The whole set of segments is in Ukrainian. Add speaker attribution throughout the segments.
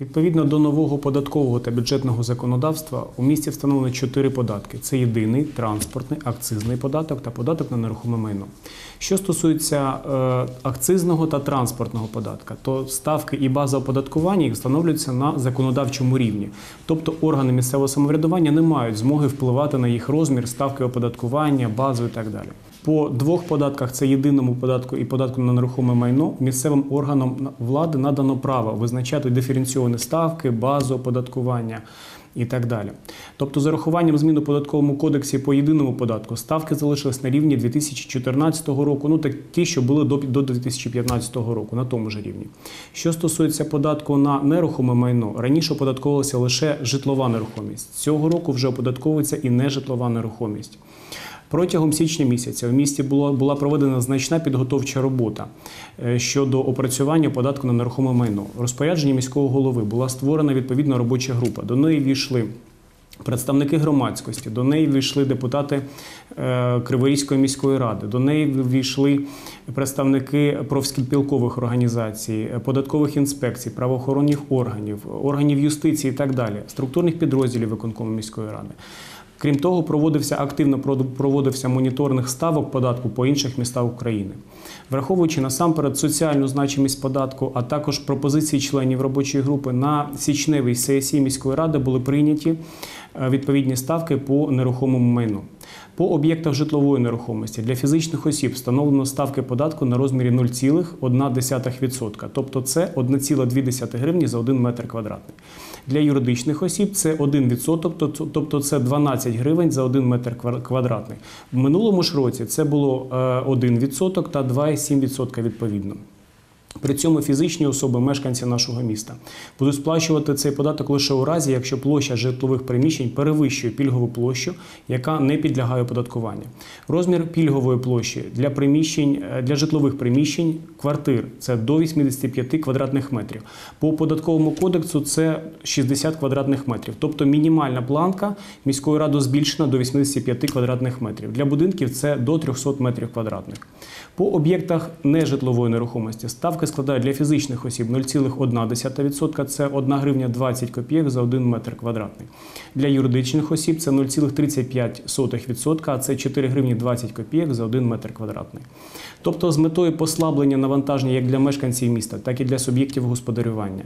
Speaker 1: Відповідно до нового податкового та бюджетного законодавства у місті встановлено чотири податки: це єдиний транспортний, акцизний податок та податок на нерухоме майно. Що стосується е, акцизного та транспортного податка, то ставки і база оподаткування їх встановлюються на законодавчому рівні. Тобто органи місцевого самоврядування не мають змоги впливати на їх розмір, ставки оподаткування, базу і так далі. По двох податках це єдиному податку і податку на нерухоме майно місцевим органам влади надано право визначати диференційовані ставки, базу оподаткування і так далі. Тобто, з урахуванням змін у податковому кодексі по єдиному податку ставки залишились на рівні 2014 року, ну так ті, що були до, до 2015 року, на тому ж рівні. Що стосується податку на нерухоме майно, раніше оподатковувалася лише житлова нерухомість. Цього року вже оподатковується і нежитлова нерухомість. Протягом січня місяця в місті було, була проведена значна підготовча робота е, щодо опрацювання податку на нерухоме майно. Розпорядження міського голови була створена відповідна робоча група. До неї війшли. Представники громадськості, до неї війшли депутати е, Криворізької міської ради, до неї війшли представники профспілкових організацій, податкових інспекцій, правоохоронних органів, органів юстиції і так далі, структурних підрозділів виконкому міської ради. Крім того, проводився активно проводився моніторинг ставок податку по інших містах України, враховуючи насамперед соціальну значимість податку, а також пропозиції членів робочої групи на січневій сесії міської ради були прийняті е, відповідні ставки по нерухомому майну. По об'єктах житлової нерухомості для фізичних осіб встановлено ставки податку на розмірі 0,1%, тобто це 1,2 гривні за 1 метр квадратний. Для юридичних осіб це 1%, тобто- це 12 гривень за 1 метр квадратний. В минулому ж році це було е, 1% та 2,7% відповідно. При цьому фізичні особи, мешканці нашого міста, будуть сплачувати цей податок лише у разі, якщо площа житлових приміщень перевищує пільгову площу, яка не підлягає оподаткуванню. Розмір пільгової площі для приміщень е, для житлових приміщень квартир це до 85 квадратних метрів. По податковому кодексу це 60 квадратних метрів. Тобто мінімальна планка міської ради збільшена до 85 квадратних метрів. Для будинків це до 300 метрів квадратних. По об'єктах нежитлової нерухомості ставки складають для фізичних осіб 0,1%, це 1 гривня 20 копійок за 1 метр квадратний. Для юридичних осіб це 0,35%, а це 4 гривні 20 копійок за 1 метр квадратний. Тобто з метою послаблення навантаження як для мешканців міста, так і для суб'єктів господарювання.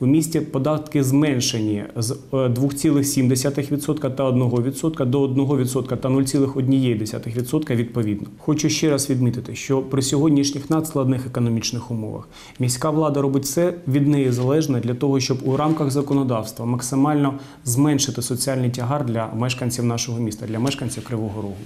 Speaker 1: У місті податки зменшені з е, 2,7% та 1% до 1% та 0,1% відповідно. Хочу ще раз відмітити, що при сьогоднішніх надскладних економічних умовах міська влада робить все від неї залежне для того, щоб у рамках законодавства максимально зменшити соціальний тягар для мешканців нашого міста, для мешканців Кривого Рогу.